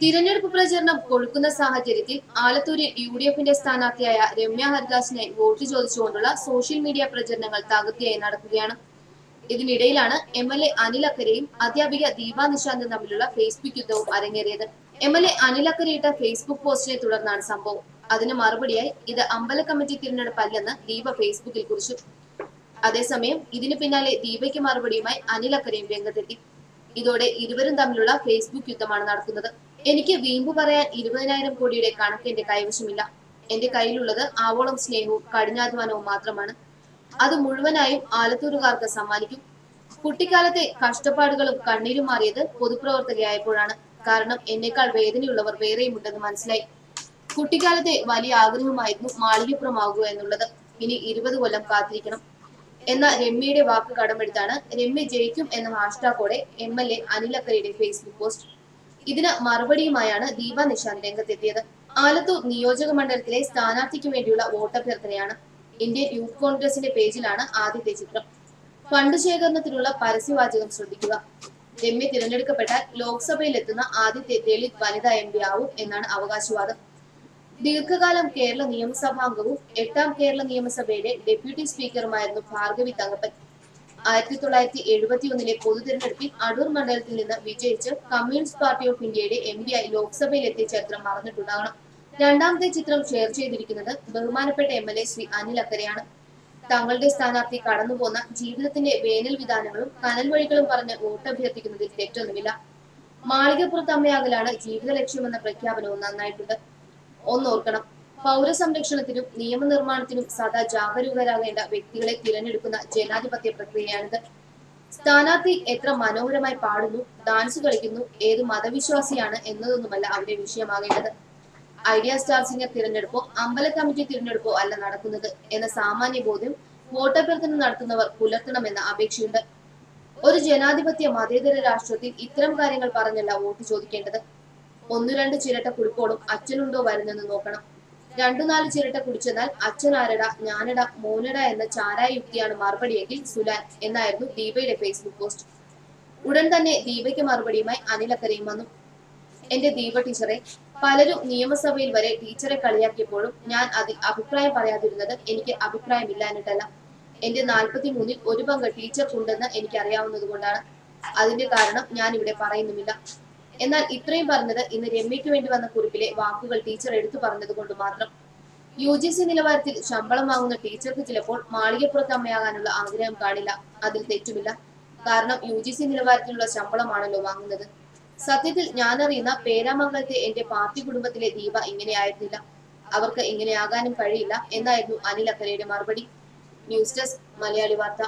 തിരഞ്ഞെടുപ്പ് പ്രചരണം കൊഴുക്കുന്ന സാഹചര്യത്തിൽ ആലത്തൂരിൽ യു ഡി എഫിന്റെ സ്ഥാനാർത്ഥിയായ രമ്യ ഹരിദാസിനെ വോട്ട് ചോദിച്ചുകൊണ്ടുള്ള സോഷ്യൽ മീഡിയ പ്രചരണങ്ങൾ തകൃതിയായി നടക്കുകയാണ്. ഇതിനിടയിലാണ് എം എൽ എ അനിൽ അക്കരയും അധ്യാപിക ദീപ നിശാന്തും തമ്മിലുള്ള ഫേസ്ബുക്ക് യുദ്ധവും അരങ്ങേറിയത്. എം എൽ എ അനിൽ അക്കരയിട്ട ഫേസ്ബുക്ക് പോസ്റ്റിനെ തുടർന്നാണ് സംഭവം. അതിന് മറുപടിയായി ഇത് അമ്പല കമ്മിറ്റി തിരഞ്ഞെടുപ്പല്ലെന്ന് ദീപ ഫേസ്ബുക്കിൽ കുറിച്ചു. അതേസമയം ഇതിന് പിന്നാലെ ദീപയ്ക്ക് മറുപടിയുമായി അനിൽ അക്കരയും രംഗത്തെത്തി. ഇതോടെ ഇരുവരും തമ്മിലുള്ള ഫേസ്ബുക്ക് യുദ്ധമാണ് നടക്കുന്നത്. എനിക്ക് വീമ്പ് പറയാൻ ഇരുപതിനായിരം കോടിയുടെ കണക്ക് എന്റെ കൈവശമില്ല. എന്റെ കയ്യിലുള്ളത് ആവോളം സ്നേഹവും കഠിനാധ്വാനവും മാത്രമാണ്. അത് മുഴുവനായും ആലത്തൂരുകാർക്ക് സമ്മാനിക്കും. കുട്ടിക്കാലത്തെ കഷ്ടപ്പാടുകളും കണ്ണീരും മാറിയത് പൊതുപ്രവർത്തകയായപ്പോഴാണ്. കാരണം എന്നേക്കാൾ വേദനയുള്ളവർ വേറെയും വേറെയുമുണ്ടെന്ന് മനസ്സിലായി. കുട്ടിക്കാലത്തെ വലിയ ആഗ്രഹമായിരുന്നു മാളികപ്പുറമാകുക എന്നുള്ളത്. ഇനി ഇരുപത് കൊല്ലം കാത്തിരിക്കണം. എന്ന രമ്യയുടെ വാക്ക് കടമെടുത്താണ് രമ്യ ജയിക്കും എന്ന ഹാഷ്ടാഗോടെ എം എൽ എ അനിലക്കരയുടെ ഫേസ്ബുക്ക് പോസ്റ്റ്. ഇതിന് മറുപടിയുമായാണ് ദീപ നിശാന്ത് രംഗത്തെത്തിയത്. ആലത്തൂർ നിയോജക മണ്ഡലത്തിലെ സ്ഥാനാർത്ഥിക്ക് വേണ്ടിയുള്ള വോട്ടഭ്യർത്ഥനയാണ് ഇന്ത്യൻ യൂത്ത് കോൺഗ്രസിന്റെ പേജിലാണ് ആദ്യത്തെ ചിത്രം. ഫണ്ട് ശേഖരണത്തിനുള്ള പരസ്യവാചകം ശ്രദ്ധിക്കുക. രമ്യ തിരഞ്ഞെടുക്കപ്പെട്ടാൽ ലോക്സഭയിലെത്തുന്ന ആദ്യത്തെ ദളിത് വനിതാ എം പി ആവും എന്നാണ് അവകാശവാദം. ദീർഘകാലം കേരള നിയമസഭാംഗവും എട്ടാം കേരള നിയമസഭയിലെ ഡെപ്യൂട്ടി സ്പീക്കറുമായിരുന്നു ഭാർഗവി തങ്കപ്പൻ. ആയിരത്തി തൊള്ളായിരത്തി എഴുപത്തി ഒന്നിലെ പൊതു തിരഞ്ഞെടുപ്പിൽ അടൂർ മണ്ഡലത്തിൽ നിന്ന് വിജയിച്ച് കമ്മ്യൂണിസ്റ്റ് പാർട്ടി ഓഫ് ഇന്ത്യയുടെ എം പി ആയി ലോക്സഭയിൽ എത്തിയ ചരിത്രം മറന്നിട്ടുണ്ടാകണം. രണ്ടാമത്തെ ചിത്രം ഷെയർ ചെയ്തിരിക്കുന്നത് ബഹുമാനപ്പെട്ട M L A Shri Anil അക്കരയാണ്. തങ്ങളുടെ സ്ഥാനാർത്ഥി കടന്നുപോന്ന ജീവിതത്തിന്റെ വേനൽ വിധാനങ്ങളും കനൽ വഴികളും പറഞ്ഞ് വോട്ടഭ്യർത്ഥിക്കുന്നതിൽ തെറ്റൊന്നുമില്ല. മാളികപ്പുറത്തമ്മയാകലാണ് ജീവിത ലക്ഷ്യമെന്ന പ്രഖ്യാപനവും നന്നായിട്ടുണ്ട്. ഒന്നോർക്കണം. പൗരസംരക്ഷണത്തിനും നിയമനിർമ്മാണത്തിനും സദാ ജാഗരൂകരാകേണ്ട വ്യക്തികളെ തിരഞ്ഞെടുക്കുന്ന ജനാധിപത്യ പ്രക്രിയയാണിത്. സ്ഥാനാർത്ഥി എത്ര മനോഹരമായി പാടുന്നു ഡാൻസ് കളിക്കുന്നു ഏത് മതവിശ്വാസിയാണ് എന്നതൊന്നുമല്ല അവിടെ വിഷയമാകേണ്ടത്. ഐഡിയ സ്റ്റാർ സിംഗർ തിരഞ്ഞെടുപ്പോ അമ്പല കമ്മിറ്റി തിരഞ്ഞെടുപ്പോ അല്ല നടക്കുന്നത് എന്ന സാമാന്യ ബോധ്യം വോട്ടഭ്യർത്ഥന നടത്തുന്നവർ പുലർത്തണമെന്ന അപേക്ഷയുണ്ട്. ഒരു ജനാധിപത്യ മതേതര രാഷ്ട്രത്തിൽ ഇത്തരം കാര്യങ്ങൾ പറഞ്ഞല്ല വോട്ട് ചോദിക്കേണ്ടത്. ഒന്നു രണ്ട് ചിരട്ട കുടുക്കോളും അച്ഛനുണ്ടോ വരുന്നെന്ന് നോക്കണം. രണ്ടു നാല് ചിരട്ട കുടിച്ചെന്നാൽ അച്ഛൻ ആരട ഞാനട മോനട എന്ന ചാരായ യുക്തിയാണ് മറുപടിയെങ്കിൽ സുലാൻ എന്നായിരുന്നു ദീപയുടെ ഫേസ്ബുക്ക് പോസ്റ്റ് ഉടൻ തന്നെ ദീപയ്ക്ക് മറുപടിയുമായി അനിലക്കരയും വന്നു. എന്റെ ദീപ ടീച്ചറെ പലരും നിയമസഭയിൽ വരെ ടീച്ചറെ കളിയാക്കിയപ്പോഴും ഞാൻ അതിൽ അഭിപ്രായം പറയാതിരുന്നത് എനിക്ക് അഭിപ്രായമില്ലാഞ്ഞിട്ടല്ല എന്റെ നാൽപ്പത്തി മൂന്നിൽ ഒരു പങ്ക് ടീച്ചർക്കുണ്ടെന്ന് എനിക്ക് അറിയാവുന്നത് കൊണ്ടാണ് അതിന്റെ കാരണം ഞാൻ ഇവിടെ പറയുന്നുമില്ല. എന്നാൽ ഇത്രയും പറഞ്ഞത് ഇന്ന് രമ്യയ്ക്ക് വേണ്ടി വന്ന കുറിപ്പിലെ വാക്കുകൾ ടീച്ചർ എടുത്തു പറഞ്ഞത് കൊണ്ട് മാത്രം. യു ജി സി നിലവാരത്തിൽ ശമ്പളം വാങ്ങുന്ന ടീച്ചർക്ക് ചിലപ്പോൾ മാളികപ്പുറത്ത് അമ്മയാകാനുള്ള ആഗ്രഹം കാണില്ല. അതിൽ തെറ്റുമില്ല. കാരണം യു ജി സി നിലവാരത്തിലുള്ള ശമ്പളമാണല്ലോ വാങ്ങുന്നത്. സത്യത്തിൽ ഞാനറിയുന്ന പേരാമംഗലത്തെ എന്റെ പാർട്ടി കുടുംബത്തിലെ ദീപ ഇങ്ങനെയായിരുന്നില്ല അവർക്ക് ഇങ്ങനെയാകാനും കഴിയില്ല. എന്നായിരുന്നു അനിൽ അക്കരയുടെ മറുപടി. ന്യൂസ് ഡെസ്ക് മലയാളി വാർത്ത.